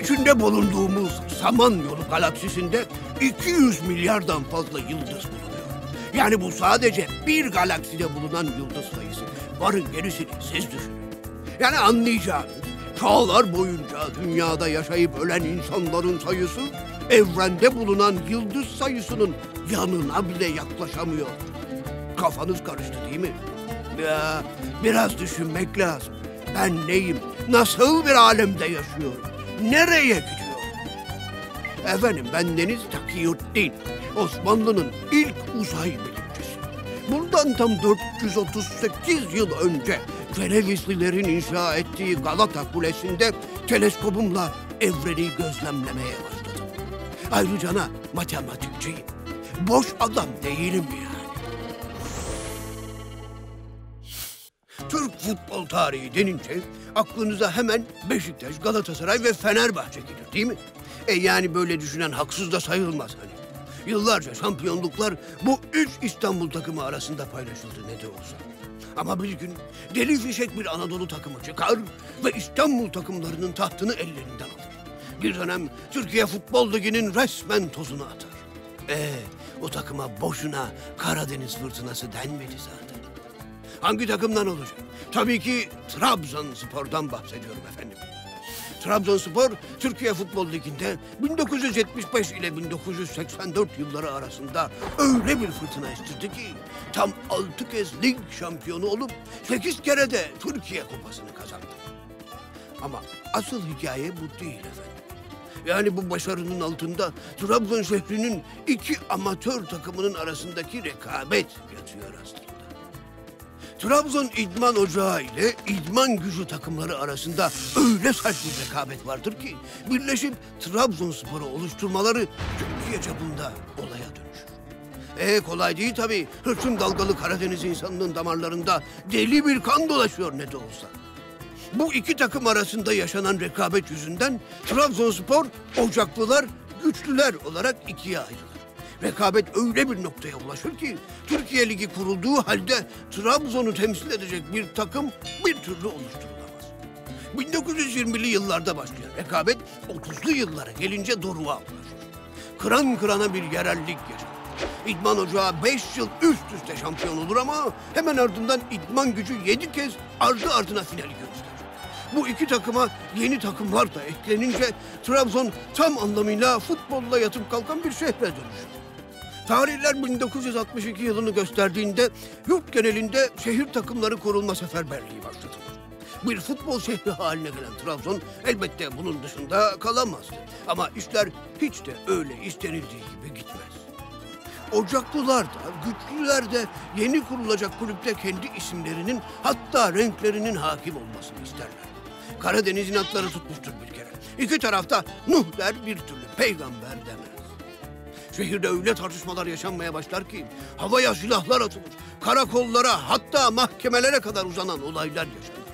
İçinde bulunduğumuz Samanyolu galaksisinde 200 milyardan fazla yıldız bulunuyor. Yani bu sadece bir galakside bulunan yıldız sayısı. Varın gerisini siz düşünün. Yani anlayacağınız çağlar boyunca dünyada yaşayıp ölen insanların sayısı evrende bulunan yıldız sayısının yanına bile yaklaşamıyor. Kafanız karıştı değil mi? Ya biraz düşünmek lazım. Ben neyim? Nasıl bir alemde yaşıyorum? Nereye gidiyorum? Efendim ben Deniz Takiyuddin. Osmanlı'nın ilk uzay bilimcisi. Bundan tam 438 yıl önce Cenevizlilerin inşa ettiği Galata Kulesi'nde teleskopumla evreni gözlemlemeye başladım. Ayrıca matematikçiyim. Boş adam değilim yani. Türk futbol tarihi denince aklınıza hemen Beşiktaş, Galatasaray ve Fenerbahçe gelir değil mi? E yani böyle düşünen haksız da sayılmaz hani. Yıllarca şampiyonluklar bu üç İstanbul takımı arasında paylaşıldı ne de olsa. Ama bir gün deli fişek bir Anadolu takımı çıkar ve İstanbul takımlarının tahtını ellerinden alır. Bir dönem Türkiye Futbol Ligi'nin resmen tozunu atar. E o takıma boşuna Karadeniz fırtınası denmedi zaten. Hangi takımdan olacak? Tabii ki Trabzonspor'dan bahsediyorum efendim. Trabzonspor Türkiye Futbol Ligi'nde 1975 ile 1984 yılları arasında öyle bir fırtına estirdi ki tam 6 kez lig şampiyonu olup 8 kere de Türkiye Kupası'nı kazandı. Ama asıl hikaye bu değil efendim. Yani bu başarının altında Trabzon şehrinin iki amatör takımının arasındaki rekabet yatıyor aslında. Trabzon İdman Ocağı ile İdman Gücü takımları arasında öyle sert bir rekabet vardır ki birleşip Trabzonspor'u oluşturmaları Türkiye çapında olaya dönüşür. E kolay değil tabii. Hırçın dalgalı Karadeniz insanının damarlarında deli bir kan dolaşıyor ne de olsa. Bu iki takım arasında yaşanan rekabet yüzünden Trabzonspor, Ocaklılar, Güçlüler olarak ikiye ayrılır. Rekabet öyle bir noktaya ulaşır ki Türkiye Ligi kurulduğu halde Trabzon'u temsil edecek bir takım bir türlü oluşturulamaz. 1920'li yıllarda başlayan rekabet 30'lu yıllara gelince doruğa ulaşır. Kıran kırana bir yerellik yaşanır. İdman Ocağı 5 yıl üst üste şampiyon olur ama hemen ardından İdman Gücü 7 kez ardı ardına finali gösterir. Bu iki takıma yeni takımlar da eklenince Trabzon tam anlamıyla futbolla yatıp kalkan bir şehre dönüşür. Tarihler 1962 yılını gösterdiğinde yurt genelinde şehir takımları kurulma seferberliği başlatılır. Bir futbol şehri haline gelen Trabzon elbette bunun dışında kalamazdı. Ama işler hiç de öyle istenildiği gibi gitmez. Ocaklılar da, güçlüler de yeni kurulacak kulüpte kendi isimlerinin hatta renklerinin hakim olmasını isterler. Karadeniz'in atları tutmuştur bir kere. İki tarafta Nuh der bir türlü peygamber demez. Şehirde öyle tartışmalar yaşanmaya başlar ki havaya silahlar atılır. Karakollara hatta mahkemelere kadar uzanan olaylar yaşanır.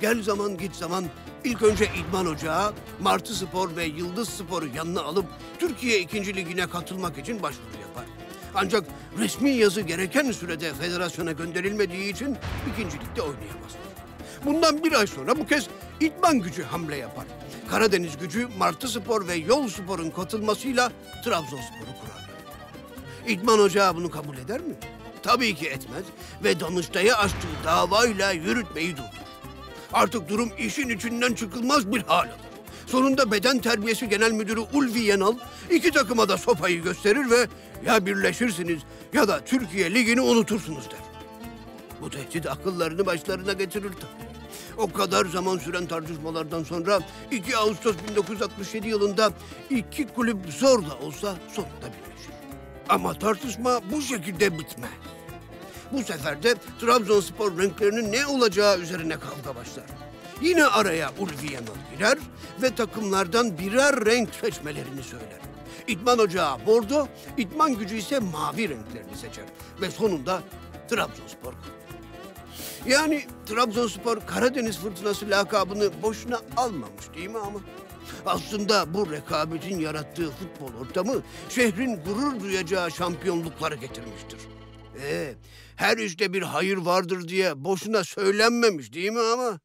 Gel zaman git zaman ilk önce İdman Ocağı, Martı Spor ve Yıldız Spor'u yanına alıp Türkiye 2. Ligine katılmak için başvuru yapar. Ancak resmi yazı gereken sürede federasyona gönderilmediği için ikincilikte oynayamazlar. Bundan bir ay sonra bu kez İdman gücü hamle yapar. Karadeniz gücü Martı Spor ve Yol Spor'un katılmasıyla Trabzonspor'u kurar. İdman Ocağı bunu kabul eder mi? Tabii ki etmez ve Danıştay'a açtığı davayla yürütmeyi durdurur. Artık durum işin içinden çıkılmaz bir hal alır. Sonunda beden terbiyesi genel müdürü Ulvi Yenal iki takıma da sopayı gösterir ve ya birleşirsiniz ya da Türkiye Ligi'ni unutursunuz der. Bu tehdit akıllarını başlarına getirir tabii. O kadar zaman süren tartışmalardan sonra 2 Ağustos 1967 yılında iki kulüp zor da olsa sonunda birleşir. Ama tartışma bu şekilde bitmez. Bu sefer de Trabzonspor renklerinin ne olacağı üzerine kavga başlar. Yine araya Ulvi Yanal girer ve takımlardan birer renk seçmelerini söyler. İdman Ocağı bordo, İdman gücü ise mavi renklerini seçer. Ve sonunda Trabzonspor kurulur. Yani Trabzonspor Karadeniz Fırtınası lakabını boşuna almamış değil mi ama? Aslında bu rekabetin yarattığı futbol ortamı şehrin gurur duyacağı şampiyonlukları getirmiştir. Ee, her işte bir hayır vardır diye boşuna söylenmemiş değil mi ama?